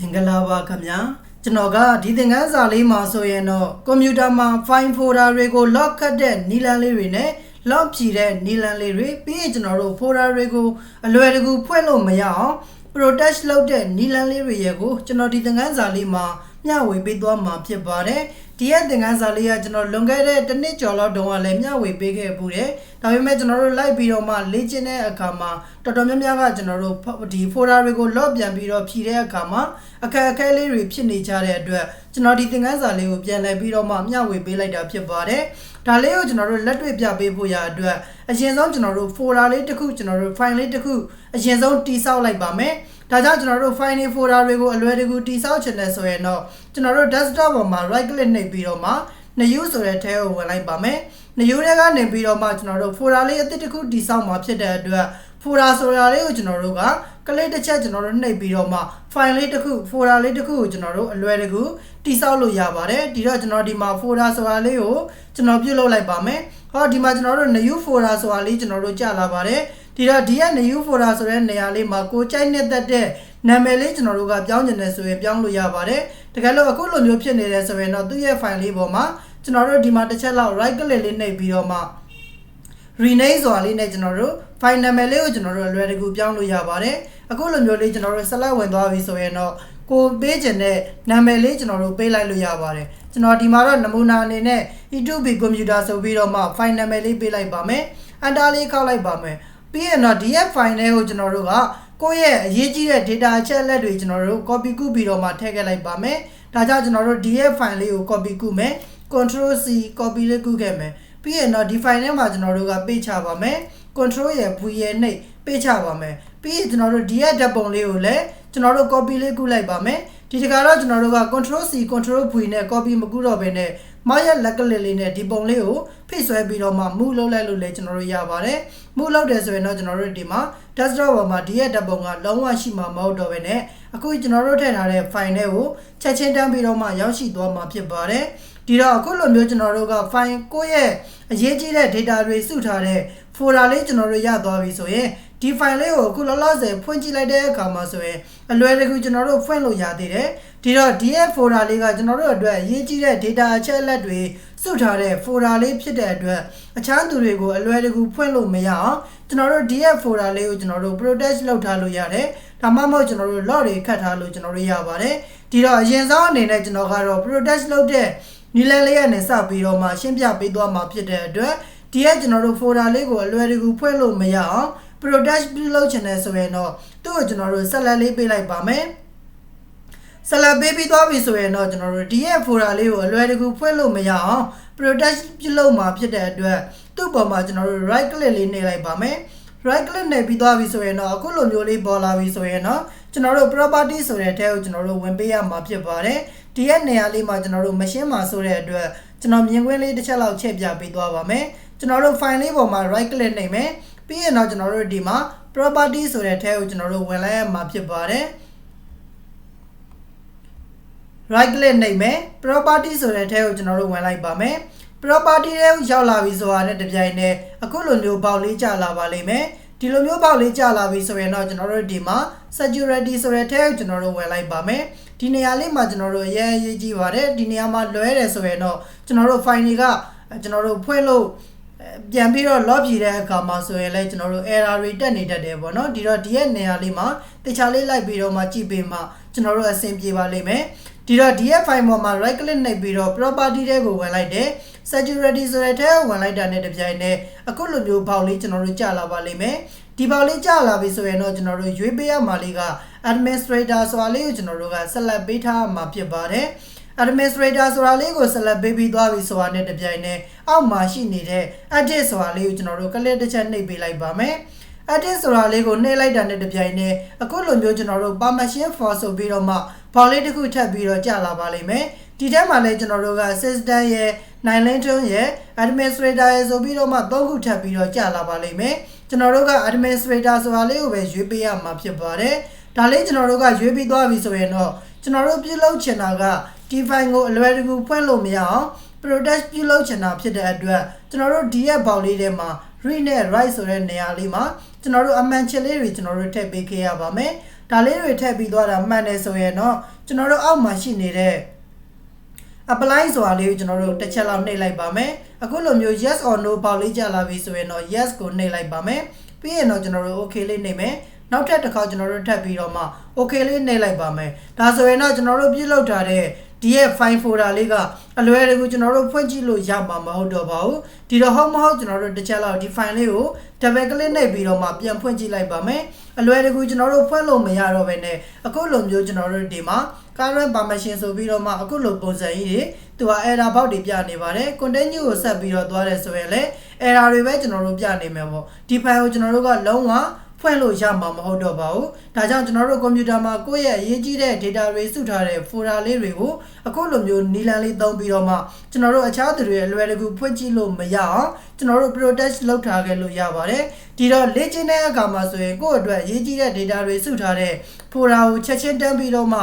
မင်္ဂလာပါခင်ဗျာကျွန်တော်ကဒီသင်ခန်းစာလေးမှာဆိုရင်တော့ကွန်ပျူတာမှာ file folder တွေကို lock ခတ်တဲ့နီလန်းလေးတွေနဲ့ lock ဖြည်တဲ့နီလန်းလေးတွေပြီးရင်ကျွန်တော်တို့ folder တွေကိုအလွယ်တကူဖွင့်လို့မရအောင် protect လုပ်တဲ့နီလန်းလေးတွေရဲ့ကိုကျွန်တော်ဒီသင်ခန်းစာလေးမှာမျှဝေပေးသွားမှာဖြစ်ပါတယ် ဒီရဲ့သင်ခန်းစာလေးကကျွန်တော်လွန်ခဲ့တဲ့တစ်နှစ်ကျော်လောက်တုန်းကလည်းမျှဝေပေးခဲ့ပူတယ်ဒါပေမဲ့ကျွန်တော်တို့လိုက်ပြီးတော့မှလေ့ကျင့်တဲ့အခါမှာတော်တော်များများကကျွန်တော်တို့ဒီ folder တွေကို lock ပြန်ပြီးတော့ဖြည်တဲ့အခါမှာအခက်အခဲလေးတွေဖြစ်နေကြတဲ့အတွက်ကျွန်တော်ဒီသင်ခန်းစာလေးကိုပြန်လည်ပြီးတော့မှမျှဝေပေးလိုက်တာဖြစ်ပါတယ်ဒါလေးကိုကျွန်တော်တို့လက်တွေ့ပြပေးဖို့ရအတွက်အရင်ဆုံးကျွန်တော်တို့ folder လေးတစ်ခုကျွန်တော်တို့ file လေးတစ်ခုအရင်ဆုံးတိစောက်လိုက်ပါမယ်ဒါကြောင့်ကျွန်တော်တို့ file တွေ folder တွေကိုအလွယ်တကူတိစောက်ချင်တယ်ဆိုရင်တော့ကျွန်တော်တို့ desktop ပေါ်မှာ right click နှိပ်ပြီးတော့မှ new ဆိုတဲ့ထဲကိုဝင်လိုက်ပါမယ် new ထဲကနေပြီးတော့မှကျွန်တော်တို့ folder လေးအသစ်တစ်ခုတိစောက်မှာဖြစ်တဲ့အတွက် folder ဆိုတာလေးကိုကျွန်တော်တို့ကကလစ်တစ်ချက်ကျွန်တော်တို့နှိပ်ပြီးတော့မှ file လေးတစ်ခု folder လေးတစ်ခုကိုကျွန်တော်တို့အလွယ်တကူတိစောက်လို့ရပါတယ်ဒီတော့ကျွန်တော်ဒီမှာ folder ဆိုတာလေးကိုကျွန်တော်ပြုတ်လုပ်လိုက်ပါမယ်ဟောဒီမှာကျွန်တော်တို့ new folder ဆိုတာလေးကျွန်တော်တို့ကြာလာပါတယ်ဒီတော့ဒီက new folder ဆိုတဲ့နေရာလေးမှာကိုကြိုက်နေတဲ့တဲ့နာမည်လေးကျွန်တော်တို့ကပြောင်းကျင်တယ်ဆိုရင်ပြောင်းလို့ရပါတယ် တကယ်လို့အခုလိုမျိုးဖြစ်နေတယ်ဆိုရင်တော့သူ့ရဲ့ file လေးပေါ်မှာကျွန်တော်တို့ဒီမှာတစ်ချက်လောက် right click လေးနှိပ်ပြီးတော့မှ rename ဆိုတာလေးနဲ့ကျွန်တော်တို့ file name လေးကိုကျွန်တော်တို့အလွယ်တကူပြောင်းလို့ရပါတယ်အခုလိုမျိုးလေးကျွန်တော်တို့ select ဝင်သွားပြီဆိုရင်တော့ကိုပေးခြင်းတဲ့နာမည်လေးကျွန်တော်တို့ပေးလိုက်လို့ရပါတယ်ကျွန်တော်ဒီမှာတော့နမူနာအနေနဲ့ E2B computer ဆိုပြီးတော့မှ file name လေးပေးလိုက်ပါမယ် enter လေးခောက်လိုက်ပါမယ် ပြီးရင်တော့ DF file လေးကိုကျွန်တော်တို့ကကိုယ့်ရဲ့အရေးကြီးတဲ့ data အချက်အလက်တွေကျွန်တော်တို့ copy ကူးပြီးတော့မှထည့်ခဲ့လိုက်ပါမယ်ဒါကြောင့်ကျွန်တော်တို့ DF file လေးကို copy ကူးမယ် control C copy လေးကူးခဲ့မယ်ပြီးရင်တော့ဒီ file ထဲမှာကျွန်တော်တို့ကပေးချပါမယ် control ရဲ့ V ရဲ့နှိပ်ပေးချပါမယ်ပြီးရင်ကျွန်တော်တို့ဒီရဲ့ဓာတ်ပုံလေးကိုလည်းကျွန်တော်တို့ copy လေးကူးလိုက်ပါမယ် ဒီတခါတော့ကျွန်တော်တို့က control C control V နဲ့ copy မကူးတော့ဘဲနဲ့မရလက်ကလေးလေးနဲ့ဒီပုံလေးကိုဖိတ်ဆွဲပြီးတော့မှ move လုပ်လိုက်လို့လည်းကျွန်တော်တို့ရပါတယ် move လုပ်တယ်ဆိုရင်တော့ကျွန်တော်တို့ဒီမှာ desktop ပေါ်မှာဒီရဲ့ဓာတ်ပုံကလုံးဝရှိမှာမဟုတ်တော့ဘဲနဲ့အခုကျွန်တော်တို့ထည့်ထားတဲ့ file တွေကိုချက်ချင်းတန်းပြီးတော့မှရောက်ရှိသွားမှာဖြစ်ပါတယ်ဒီတော့အခုလိုမျိုးကျွန်တော်တို့က file ကိုယ့်ရဲ့အရေးကြီးတဲ့ data တွေစုထားတဲ့ folder လေးကျွန်တော်တို့ရသွားပြီဆိုရင် ဒီ file လေးကိုအခုလောလောဆယ်ဖွင့်ကြည့်လိုက်တဲ့အခါမှာဆိုရင်အလွယ်တကူကျွန်တော်တို့ဖွင့်လို့ရသေးတယ်ဒီတော့ DF folder လေးကကျွန်တော်တို့အတွက်အရေးကြီးတဲ့ data အချက်အလက်တွေစုထားတဲ့ folder လေးဖြစ်တဲ့အတွက်အခြားသူတွေကိုအလွယ်တကူဖွင့်လို့မရအောင်ကျွန်တော်တို့ DF folder လေးကိုကျွန်တော်တို့ protect လုပ်ထားလို့ရတယ်ဒါမှမဟုတ်ကျွန်တော်တို့ lock တွေခတ်ထားလို့ကျွန်တော်တို့ရပါတယ်ဒီတော့အရင်ဆုံးအနေနဲ့ကျွန်တော်ကတော့ protect လုပ်တဲ့နီလန်လေးကနေစပြီးတော့မှရှင်းပြပေးသွားမှာဖြစ်တဲ့အတွက်ဒီကကျွန်တော်တို့ folder လေးကိုအလွယ်တကူဖွင့်လို့မရအောင် protect ပြုလုပ်ချင်တယ်ဆိုရင်တော့သူ့ကိုကျွန်တော်တို့ဆက်လက်လေးပေးလိုက်ပါမယ်ဆက်လက်ပေးပြီးသွားပြီဆိုရင်တော့ကျွန်တော်တို့ဒီရဲ့ folder လေးကိုအလွယ်တကူဖွင့်လို့မရအောင် protect ပြုလုပ်မှာဖြစ်တဲ့အတွက်သူ့ပေါ်မှာကျွန်တော်တို့ right click လေးနှိပ်လိုက်ပါမယ် right click နဲ့ပြီးသွားပြီဆိုရင်တော့အခုလိုမျိုးလေးပေါ်လာပြီဆိုရင်တော့ကျွန်တော်တို့ property ဆိုတဲ့ထဲကိုကျွန်တော်တို့ဝင်ပေးရမှာဖြစ်ပါတယ်ဒီရဲ့နေရာလေးမှာကျွန်တော်တို့ machine မှာဆိုတဲ့အတွက်ကျွန်တော်မြင်ကွင်းလေးတစ်ချက်လောက်ချက်ပြပေးသွားပါမယ်ကျွန်တော်တို့ file လေးပေါ်မှာ right click နှိပ်မယ် ပြီးရင်တော့ကျွန်တော်တို့ဒီမှာ property ဆိုတဲ့ထဲကိုကျွန်တော်တို့ဝင်လိုက်ရမှာဖြစ်ပါတယ် right click နှိပ်မယ် property ဆိုတဲ့ထဲကိုကျွန်တော်တို့ဝင်လိုက်ပါမယ် property ထဲကိုရောက်လာပြီဆိုတာနဲ့တပြိုင်တည်းအခုလိုမျိုးပေါက်လေးကျလာပါလိမ့်မယ်ဒီလိုမျိုးပေါက်လေးကျလာပြီဆိုရင်တော့ကျွန်တော်တို့ဒီမှာ security ဆိုတဲ့ထဲကိုကျွန်တော်တို့ဝင်လိုက်ပါမယ်ဒီနေရာလေးမှာကျွန်တော်တို့အရေးရေးကြည့်ပါတယ်ဒီနေရာမှာလွဲတယ်ဆိုရင်တော့ကျွန်တော်တို့ file တွေကကျွန်တော်တို့ဖွင့်လို့ ပြန်ပြီးတော့ log ပြည်တဲ့အခါမှာဆိုရင်လည်းကျွန်တော်တို့ error တွေတက်နေတတ်တယ်ပေါ့နော်ဒီတော့ဒီရဲ့နေရာလေးမှာတခြားလေးလိုက်ပြီးတော့မှကြည့်ပေးမှကျွန်တော်တို့အဆင်ပြေပါလိမ့်မယ်ဒီတော့ DF file ပေါ်မှာ right click နှိပ်ပြီးတော့ property တွေကိုဝင်လိုက်တယ် security ဆိုတဲ့ထဲကိုဝင်လိုက်တာနဲ့တပြိုင်နက်အခုလိုမျိုးပေါက်လေးကျွန်တော်တို့ကြာလာပါလိမ့်မယ်ဒီပေါက်လေးကြာလာပြီဆိုရင်တော့ကျွန်တော်တို့ရွေးပေးရမှာလေးက administrator ဆိုတာလေးကိုကျွန်တော်တို့ကဆက်လက်ပေးထားမှာဖြစ်ပါတယ် administrator ဆိုတာလေးကိုဆက်လက်ပေးပြီးသွားပြီဆိုတာနဲ့တပြိုင်နက်အောက်မှာရှိနေတဲ့ edit ဆိုတာလေးကိုကျွန်တော်တို့ကလစ်တစ်ချက်နှိပ်ပေးလိုက်ပါမယ် edit ဆိုတာလေးကိုနှိပ်လိုက်တာနဲ့တပြိုင်နက်အခုလိုမျိုးကျွန်တော်တို့ permission for ဆိုပြီးတော့မှဘောင်လေးတစ်ခုထပ်ပြီးတော့ကြာလာပါလိမ့်မယ်ဒီထဲမှာလည်းကျွန်တော်တို့က system ရဲ့နိုင်လင်းတွန်းရဲ့ administrator ရဲ့ဆိုပြီးတော့မှသုံးခုထပ်ပြီးတော့ကြာလာပါလိမ့်မယ်ကျွန်တော်တို့က administrator ဆိုတာလေးကိုပဲရွေးပေးရမှာဖြစ်ပါတယ်ဒါလေးကျွန်တော်တို့ကရွေးပြီးသွားပြီဆိုရင်တော့ကျွန်တော်တို့ပြုလုပ်ချင်တာက ဒီ file ကိုအလွယ်တကူဖွင့်လို့မရအောင် protect ပြုလုပ်ချင်တာဖြစ်တဲ့အတွက်ကျွန်တော်တို့ဒီရဲ့ဘောင်လေးထဲမှာ read နဲ့ write ဆိုတဲ့နေရာလေးမှာကျွန်တော်တို့အမှန်ချစ်လေးတွေကျွန်တော်တို့ထည့်ပေးခဲ့ရပါမယ်ဒါလေးတွေထည့်ပြီးသွားတာမှန်တယ်ဆိုရင်တော့ကျွန်တော်တို့အောက်မှာရှိနေတဲ့ apply ဆိုတာလေးကိုကျွန်တော်တို့တစ်ချက်လောက်နှိပ်လိုက်ပါမယ်အခုလိုမျိုး yes or no ပေါက်လေးကြာလာပြီဆိုရင်တော့ yes ကိုနှိပ်လိုက်ပါမယ်ပြီးရင်တော့ကျွန်တော်တို့ okay လေးနှိပ်မယ် နောက်ထပ်တစ်ခါကျွန်တော်တို့ထပ်ပြီးတော့မှ okay လေးနှိပ်လိုက်ပါမယ်ဒါဆိုရင်တော့ကျွန်တော်တို့ပြုလုပ်ထားတဲ့ဒီရဲ့ file folder လေးကအလွယ်တကူကျွန်တော်တို့ဖွင့်ကြည့်လို့ရမှာမဟုတ်တော့ပါဘူးဒီတော့ဟုတ်မဟုတ်ကျွန်တော်တို့တစ်ချက်လောက်ဒီ file လေးကို double click နှိပ်ပြီးတော့မှပြန်ဖွင့်ကြည့်လိုက်ပါမယ်အလွယ်တကူကျွန်တော်တို့ဖွင့်လို့မရတော့ဘဲနဲ့အခုလိုမျိုးကျွန်တော်တို့ဒီမှာ current permission ဆိုပြီးတော့မှအခုလိုပုံစံကြီးတွေသူက error ဘောက်တွေပြနေပါတယ် continue ကိုဆက်ပြီးတော့သွားတယ်ဆိုရင်လည်း error တွေပဲကျွန်တော်တို့ပြနေမယ်ပေါ့ဒီ file ကိုကျွန်တော်တို့ကလုံးဝ ဖွင့်လို့ရမှာမဟုတ်တော့ပါဘူး။ဒါကြောင့်ကျွန်တော်တို့ကွန်ပျူတာမှာကိုယ့်ရဲ့အရေးကြီးတဲ့ data တွေစုထားတဲ့ folder လေးတွေကိုအခုလိုမျိုးနီလန်လေးသုံးပြီးတော့မှကျွန်တော်တို့အခြားသူတွေအလွယ်တကူဖွင့်ကြည့်လို့မရအောင်ကျွန်တော်တို့ protect လုပ်ထားခဲ့လို့ရပါတယ်။ဒီတော့လေ့ကျင့်တဲ့အခါမှာဆိုရင်ကိုယ့်အတွက်အရေးကြီးတဲ့ data တွေစုထားတဲ့ folder ကိုချက်ချင်းတန်းပြီးတော့မှ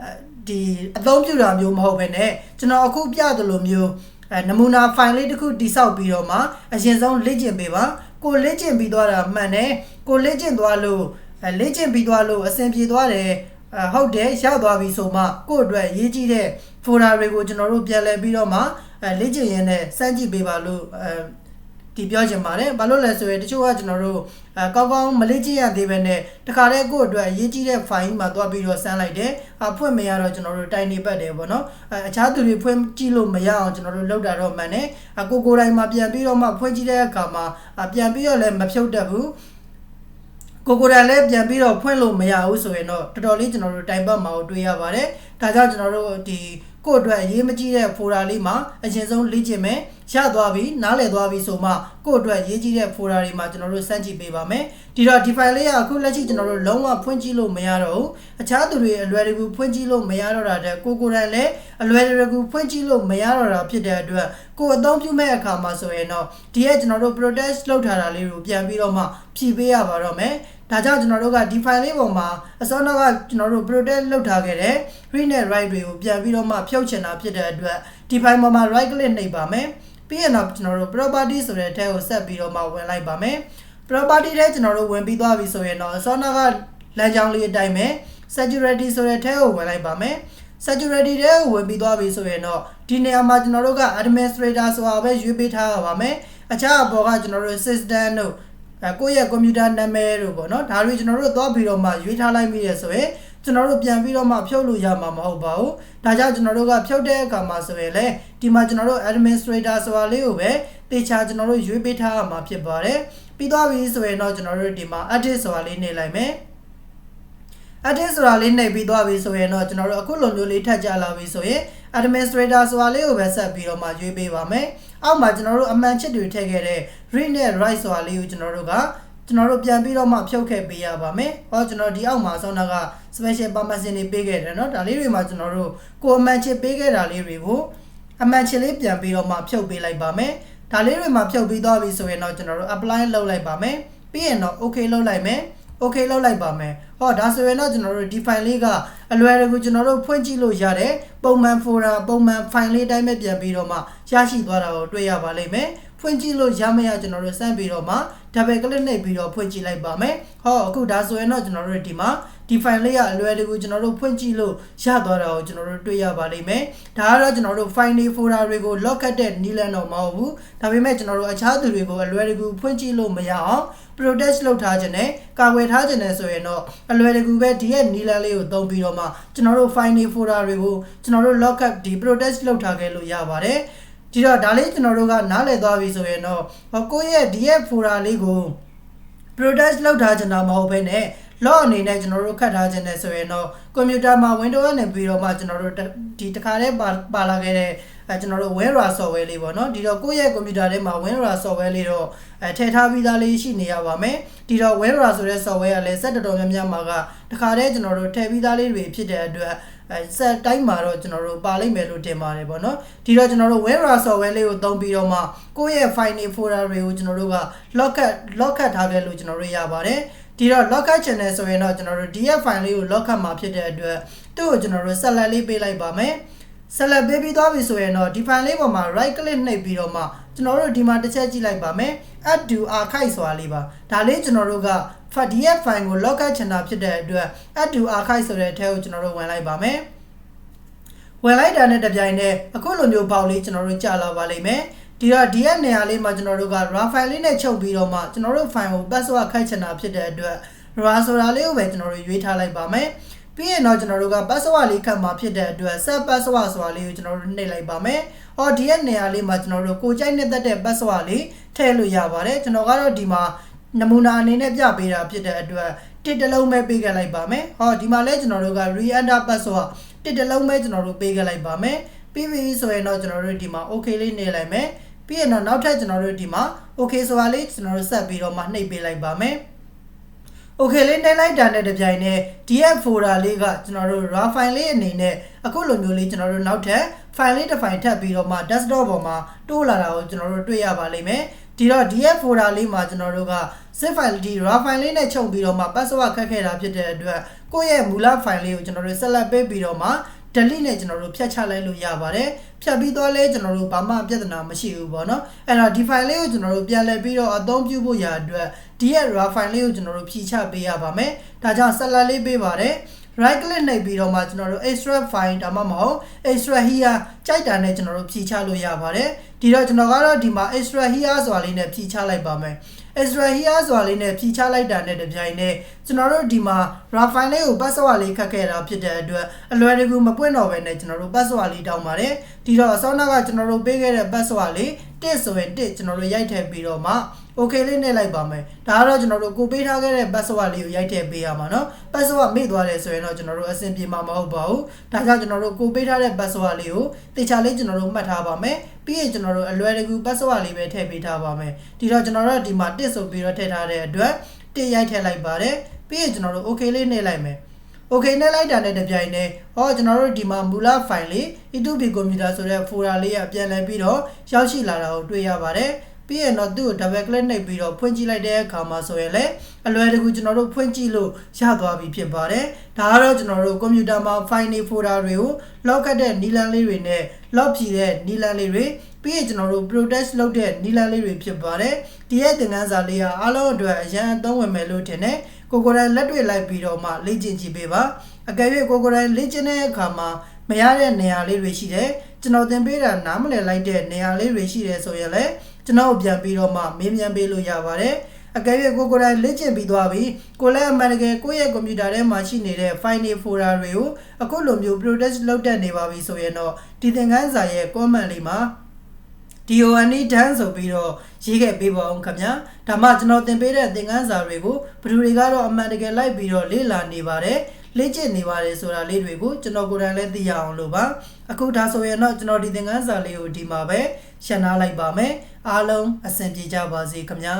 အဲဒီအသုံးပြုတာမျိုးမဟုတ်ဘဲနဲ့ကျွန်တော်အခုပြသလိုမျိုးအဲနမူနာ file လေးတစ်ခုတိစောက်ပြီးတော့မှအရင်ဆုံးလေ့ကျင့်ပေးပါ ကိုလေ့ကျင့်ပြီးသွားတာမှန်တယ်ကိုလေ့ကျင့်သွားလို့အဲလေ့ကျင့်ပြီးသွားလို့အဆင်ပြေသွားတယ်အဲဟုတ်တယ်ရောက်သွားပြီဆိုမှကိုယ့်အတွက်ရေးကြည့်တဲ့ folder တွေကိုကျွန်တော်တို့ပြန်လည်ပြီးတော့မှအဲလေ့ကျင့်ရင်းနဲ့စမ်းကြည့်ပေးပါလို့အဲ ဒီပြောချင်ပါတယ်ဘာလို့လဲဆိုရင်တချို့ကကျွန်တော်တို့အဲကောင်းကောင်းမလေ့ကျင့်ရသေးပဲနဲ့တခါတည်းကိုယ့်အတွက်ရေးကြည့်တဲ့ file မှာသွားပြီးတော့စမ်းလိုက်တယ်အဖွင့်မရတော့ကျွန်တော်တို့တိုင်နေပတ်တယ်ပေါ့နော်အဲအခြားသူတွေဖွင့်ကြည့်လို့မရအောင်ကျွန်တော်တို့လုပ်တာတော့မှန်တယ်အကိုကိုယ်တိုင်မှာပြန်ပြီးတော့မှဖွင့်ကြည့်တဲ့အခါမှာပြန်ပြီးတော့လည်းမဖြုတ်တတ်ဘူးကိုကိုယ်တိုင်လည်းပြန်ပြီးတော့ဖွင့်လို့မရဘူးဆိုရင်တော့တော်တော်လေးကျွန်တော်တို့တိုင်ပတ်မှာကိုတွေ့ရပါတယ်ဒါကြောင့်ကျွန်တော်တို့ဒီ ကိုယ့်အတွက်အရေးမကြီးတဲ့ folder လေးမှာအရင်ဆုံးလေ့ကျင့်မယ်ရသွားပြီနားလည်သွားပြီဆိုမှကိုယ့်အတွက်ရေးကြီးတဲ့ folder တွေမှာကျွန်တော်တို့စမ်းကြည့်ပေးပါမယ်ဒီတော့ဒီ file လေးကအခုလက်ရှိကျွန်တော်တို့လုံးဝဖွင့်ကြည့်လို့မရတော့ဘူးအခြားသူတွေအလွယ်တကူဖွင့်ကြည့်လို့မရတော့တာတဲ့ကိုကိုယ်တိုင်လည်းအလွယ်တကူဖွင့်ကြည့်လို့မရတော့တာဖြစ်တဲ့အတွက်ကိုယ်အသုံးပြုမဲ့အခါမှာဆိုရင်တော့ဒီရဲ့ကျွန်တော်တို့ protest လုပ်ထားတာလေးကိုပြန်ပြီးတော့မှဖြည့်ပေးရပါတော့မယ် ဒါကြောင့်ကျွန်တော်တို့ကဒီ file လေးပေါ်မှာအစောနောက်ကကျွန်တော်တို့ protect လုပ်ထားခဲ့တဲ့ read နဲ့ write တွေကိုပြန်ပြီးတော့မှဖြုတ်ချင်တာဖြစ်တဲ့အတွက်ဒီ file ပေါ်မှာ right click နှိပ်ပါမယ်ပြီးရင်တော့ကျွန်တော်တို့ property ဆိုတဲ့ tab ကိုဆက်ပြီးတော့မှဝင်လိုက်ပါမယ် property ထဲကျွန်တော်တို့ဝင်ပြီးသွားပြီဆိုရင်တော့အစောနောက်ကလမ်းကြောင်းလေးအတိုင်းပဲ security ဆိုတဲ့ tab ကိုဝင်လိုက်ပါမယ် security ထဲကိုဝင်ပြီးသွားပြီဆိုရင်တော့ဒီနေရာမှာကျွန်တော်တို့က administrator ဆိုတာပဲရွေးပေးထားရပါမယ်အခြားအပေါ်ကကျွန်တော်တို့ system တို့ အဲကိုယ့်ရဲ့ကွန်ပျူတာနာမည်တို့ပေါ့နော်ဒါတွေကျွန်တော်တို့သွားပြီးတော့မှရွေးထားလိုက်မိရဆိုရင်ကျွန်တော်တို့ပြန်ပြီးတော့မှဖြုတ်လို့ရမှာမဟုတ်ပါဘူးဒါကြောင့်ကျွန်တော်တို့ကဖြုတ်တဲ့အခါမှာဆိုရင်လေဒီမှာကျွန်တော်တို့ administrator ဆိုတာလေးကိုပဲတေချာကျွန်တော်တို့ရွေးပေးထားရမှာဖြစ်ပါတယ်ပြီးသွားပြီဆိုရင်တော့ကျွန်တော်တို့ဒီမှာ edit ဆိုတာလေးနေလိုက်မယ် edit ဆိုတာလေးနှိပ်ပြီးသွားပြီဆိုရင်တော့ကျွန်တော်တို့အခုလိုမျိုးလေးထပ်ကြလာပြီဆိုရင် administrator ဆိုတာလေးကိုပဲဆက်ပြီးတော့မှရွေးပေးပါမယ်။အောက်မှာကျွန်တော်တို့အမှန်ချစ်တွေထည့်ခဲ့တဲ့ read နဲ့ write ဆိုတာလေးကိုကျွန်တော်တို့ကကျွန်တော်တို့ပြန်ပြီးတော့မှဖြုတ်ခဲ့ပေးရပါမယ်။ဟောကျွန်တော်ဒီအောက်မှာဆောင်းတာက special permission တွေပေးခဲ့တယ်เนาะဒါလေးတွေမှာကျွန်တော်တို့ကိုအမှန်ချစ်ပေးခဲ့တာလေးတွေကိုအမှန်ချစ်လေးပြန်ပြီးတော့မှဖြုတ်ပေးလိုက်ပါမယ်။ဒါလေးတွေမှာဖြုတ်ပြီးသွားပြီဆိုရင်တော့ကျွန်တော်တို့ apply လုပ်လိုက်ပါမယ်။ပြီးရင်တော့ okay လုပ်လိုက်မယ်။ okay လောက်လိုက်ပါမယ်ဟောဒါဆိုရင်တော့ကျွန်တော်တို့ဒီ file လေးကအလွယ်တကူကျွန်တော်တို့ဖွင့်ကြည့်လို့ရတဲ့ပုံမှန် folder ပုံမှန် file လေးတိုင်းပဲပြန်ပြီးတော့မှရရှိသွားတာကိုတွေ့ရပါလိမ့်မယ် ဖွင့်ကြည့်လို့ရမရကျွန်တော်တို့စမ်းပြီးတော့မှ double click နှိပ်ပြီးတော့ဖွင့်ကြည့်လိုက်ပါမယ်ဟောအခုဒါဆိုရင်တော့ကျွန်တော်တို့ဒီမှာဒီ file လေးကအလွယ်တကူကျွန်တော်တို့ဖွင့်ကြည့်လို့ရသွားတာကိုကျွန်တော်တို့တွေ့ရပါလိမ့်မယ်ဒါကတော့ကျွန်တော်တို့ file တွေ folder တွေကို lock တ်တဲ့နည်းလမ်းတော့မဟုတ်ဘူးဒါပေမဲ့ကျွန်တော်တို့အခြားသူတွေကိုအလွယ်တကူဖွင့်ကြည့်လို့မရအောင် protect လုပ်ထားခြင်းနဲ့ကာကွယ်ထားခြင်းနဲ့ဆိုရင်တော့အလွယ်တကူပဲဒီရဲ့နီလန်လေးကိုသုံးပြီးတော့မှကျွန်တော်တို့ file တွေ folder တွေကိုကျွန်တော်တို့ lock up ဒီ protect လုပ်ထားခဲ့လို့ရပါတယ် ဒီတော့ဒါလေးကျွန်တော်တို့ကနားလည်သွားပြီဆိုရင်တော့ကိုယ့်ရဲ့ဒီရဲ့ folder လေးကို protect လုပ်ထားခြင်းတော့မဟုတ်ဘဲနဲ့ log အနေနဲ့ကျွန်တော်တို့ခတ်ထားခြင်းနဲ့ဆိုရင်တော့ကွန်ပျူတာမှာ Windows နဲ့ပြီးတော့မှကျွန်တော်တို့ဒီတခါတည်းပါပါလာခဲ့တဲ့အဲကျွန်တော်တို့ WinRAR software လေးပေါ့နော်ဒီတော့ကိုယ့်ရဲ့ကွန်ပျူတာထဲမှာ WinRAR software လေးတော့အဲထည့်ထားပြီးသားလေးရှိနေရပါမယ်ဒီတော့ WinRAR ဆိုတဲ့ software ကလည်းစက်တော်တော်များများမှာကတခါတည်းကျွန်တော်တို့ထည့်ပြီးသားလေးတွေဖြစ်တဲ့အတွက်အဲဆက်တိုင်းမှာတော့ကျွန်တော်တို့ပါလိမ့်မယ်လို့တင်ပါတယ်ပေါ့နော်ဒီတော့ကျွန်တော်တို့ WinRAR software လေးကိုသုံးပြီးတော့မှကိုယ့်ရဲ့ file တွေ folder တွေကိုကျွန်တော်တို့က lock lock ထားခဲ့လို့ကျွန်တော်တို့ရပါတယ် ဒီတော့ lock channel ဆိုရင်တော့ကျွန်တော်တို့ DF file လေးကို lock မှာဖြစ်တဲ့အတွက်သူ့ကိုကျွန်တော်တို့ select လေးပေးလိုက်ပါမယ်ဆက်လက်ပေးပြီးသွားပြီဆိုရင်တော့ဒီ file လေးပေါ်မှာ right click နှိပ်ပြီးတော့မှကျွန်တော်တို့ဒီမှာတစ်ချက်ကြည့်လိုက်ပါမယ် add to archive ဆိုတာလေးပါဒါလေးကျွန်တော်တို့က DF file ကို lock ချင်တာဖြစ်တဲ့အတွက် add to archive ဆိုတဲ့အထဲကိုကျွန်တော်တို့ဝင်လိုက်ပါမယ်ဝင်လိုက်တာနဲ့တပြိုင်နက်အခုလိုမျိုးပေါက်လေးကျွန်တော်တို့ကြာလာပါလိမ့်မယ် ဒီတော့ဒီရဲ့နေရာလေးမှာကျွန်တော်တို့က raw file လေးနဲ့ချုပ်ပြီးတော့မှကျွန်တော်တို့ file ကို password ခိုက်ချင်တာဖြစ်တဲ့အတွက် raw ဆိုတာလေးကိုပဲကျွန်တော်တို့ရွေးထားလိုက်ပါမယ်ပြီးရင်တော့ကျွန်တော်တို့က password လေးခတ်မှာဖြစ်တဲ့အတွက် set password ဆိုတာလေးကိုကျွန်တော်တို့နှိပ်လိုက်ပါမယ်။ဟောဒီရဲ့နေရာလေးမှာကျွန်တော်တို့ကိုကြိုက်နေတဲ့တဲ့ password လေးထည့်လို့ရပါတယ်။ကျွန်တော်ကတော့ဒီမှာနမူနာအနေနဲ့ပြပေးတာဖြစ်တဲ့အတွက်တစ်တလုံးပဲပေးခဲ့လိုက်ပါမယ်။ဟောဒီမှာလဲကျွန်တော်တို့က re-enter password တစ်တလုံးပဲကျွန်တော်တို့ပေးခဲ့လိုက်ပါမယ်။ပြီးပြီဆိုရင်တော့ကျွန်တော်တို့ဒီမှာ okay လေးနေလိုက်မယ်။ ပြီးရင်တော့နောက်ထပ်ကျွန်တော်တို့ဒီမှာ okay ဆိုတာလေးကျွန်တော်တို့ဆက်ပြီးတော့မှနှိပ်ပေးလိုက်ပါမယ်။ Okay လေးနှိပ်လိုက်တာနဲ့တပြိုင်နက် DF folder လေးကကျွန်တော်တို့ raw file လေးအနေနဲ့အခုလိုမျိုးလေးကျွန်တော်တို့နောက်ထပ် file လေးတစ် file ထပ်ပြီးတော့မှ desktop ပေါ်မှာတိုးလာတာကိုကျွန်တော်တို့တွေ့ရပါလိမ့်မယ်ဒီတော့ DF folder လေးမှာကျွန်တော်တို့က zip file ဒီ raw file လေးနဲ့ချုပ်ပြီးတော့မှ password ခက်ခဲတာဖြစ်တဲ့အတွက်ကိုယ့်ရဲ့မူလ file လေးကိုကျွန်တော်တို့ select ပေးပြီးတော့မှ delete နဲ့ကျွန်တော်တို့ဖြတ်ချလိုက်လို့ရပါတယ်ဖြတ်ပြီးတော့လဲကျွန်တော်တို့ဘာမှပြဿနာမရှိဘူးပေါ့နော်အဲ့တော့ဒီ file လေးကိုကျွန်တော်တို့ပြန်လည်ပြီးတော့အသုံးပြုဖို့ရာအတွက်ဒီရဲ့ raw file လေးကိုကျွန်တော်တို့ဖြည့်ချပေးရပါမယ်ဒါကြောင့် select လေးပေးပါတယ် right click နှိပ်ပြီးတော့မှကျွန်တော်တို့ extract file ဒါမှမဟုတ် extract here ကြိုက်တာနဲ့ကျွန်တော်တို့ဖြည့်ချလို့ရပါတယ်ဒီတော့ကျွန်တော်ကတော့ဒီမှာ extract here ဆိုတာလေးနဲ့ဖြည့်ချလိုက်ပါမယ် extra here ဆိုတာလေးနဲ့ဖြည့်ချလိုက်တာနဲ့တပြိုင်နက်ကျွန်တော်တို့ဒီမှာ raw file လေးကို password လေးခတ်ခဲ့တာဖြစ်တဲ့အတွက်အလွယ်တကူမပွင့်တော့ဘဲနဲ့ကျွန်တော်တို့ password လေးတောင်းပါတယ်ဒီတော့အစောနောက်ကကျွန်တော်တို့ပေးခဲ့တဲ့ password လေးတစ်ဆိုရင်တစ်ကျွန်တော်တို့ရိုက်ထည့်ပြီးတော့မှ okay လေးနဲ့လိုက်ပါမယ်ဒါကတော့ကျွန်တော်တို့ကိုပေးထားခဲ့တဲ့ password လေးကိုရိုက်ထည့်ပေးရမှာเนาะ password မေ့သွားတယ်ဆိုရင်တော့ကျွန်တော်တို့အဆင်ပြေမှာမဟုတ်ပါဘူးဒါကြောင့်ကျွန်တော်တို့ကိုပေးထားတဲ့ password လေးကိုတေချာလေးကျွန်တော်တို့မှတ်ထားပါမယ် ပြီးရင်ကျွန်တော်တို့အလွယ်တကူ password လေးပဲထည့်ပေးထားပါမယ်ဒီတော့ကျွန်တော်တို့ဒီမှာတစ်ဆိုပြီးတော့ထည့်ထားတဲ့အတွက်တစ်ရိုက်ထည့်လိုက်ပါတယ်ပြီးရင်ကျွန်တော်တို့ okay လေးနှိပ်လိုက်မယ် okay နဲ့လိုက်တာနဲ့တပြိုင်တည်းဟောကျွန်တော်တို့ဒီမှာမူလ file လေး E2B computer ဆိုတဲ့ folder လေးကပြန်လည်ပြီးတော့ရောက်ရှိလာတာကိုတွေ့ရပါတယ်ပြီးရင်တော့သူ့ကို double click နှိပ်ပြီးတော့ဖွင့်ကြည့်လိုက်တဲ့အခါမှာဆိုရင်လည်းအလွယ်တကူကျွန်တော်တို့ဖွင့်ကြည့်လို့ရသွားပြီဖြစ်ပါတယ်ဒါကတော့ကျွန်တော်တို့ကွန်ပျူတာမှာ file တွေ folder တွေကို lock ကတ်တဲ့နီလန်းလေးတွေနဲ့ lock ဖြည့်တဲ့နီလန်းလေးတွေပြီးရင်ကျွန်တော်တို့ protect လုပ်တဲ့နီလန်းလေးတွေဖြစ်ပါတယ်ဒီရဲ့သင်ခန်းစာလေးကအားလုံးအတွက်အရန်အသုံးဝင်မယ်လို့ထင်တယ်ကိုကိုယ်တိုင်လက်တွေ့လိုက်ပြီးတော့မှလေ့ကျင့်ကြည့်ပေးပါအကယ်၍ကိုကိုယ်တိုင်လေ့ကျင့်တဲ့အခါမှာမရတဲ့နေရာလေးတွေရှိတယ်ကျွန်တော်သင်ပေးတာနားမလည်လိုက်တဲ့နေရာလေးတွေရှိတယ်ဆိုရင်လည်းကျွန်တော်ပြန်ပြီးတော့မှမေးမြန်းပေးလို့ရပါတယ် အကယ်၍ကိုကိုယ်တိုင်လေ့ကျင့်ပြီးသွားပြီကိုလည်းအမှန်တကယ်ကိုယ့်ရဲ့ကွန်ပျူတာထဲမှာရှိနေတဲ့ file တွေ folder တွေကိုအခုလိုမျိုး protect လုပ်တတ်နေပါပြီဆိုရင်တော့ဒီသင်ခန်းစာရဲ့ comment လေးမှာ DON တန်းဆိုပြီးတော့ရေးခဲ့ပေးပါအောင်ခင်ဗျာဒါမှကျွန်တော်သင်ပေးတဲ့သင်ခန်းစာတွေကိုဘယ်သူတွေကတော့အမှန်တကယ်လိုက်ပြီးတော့လေ့လာနေပါတယ်လေ့ကျင့်နေပါတယ်ဆိုတာလေးတွေကိုကျွန်တော်ကိုယ်တိုင်လည်းသိရအောင်လို့ပါအခုဒါဆိုရင်တော့ကျွန်တော်ဒီသင်ခန်းစာလေးကိုဒီမှာပဲရှင်းထားလိုက်ပါမယ်အားလုံးအဆင်ပြေကြပါစေခင်ဗျာ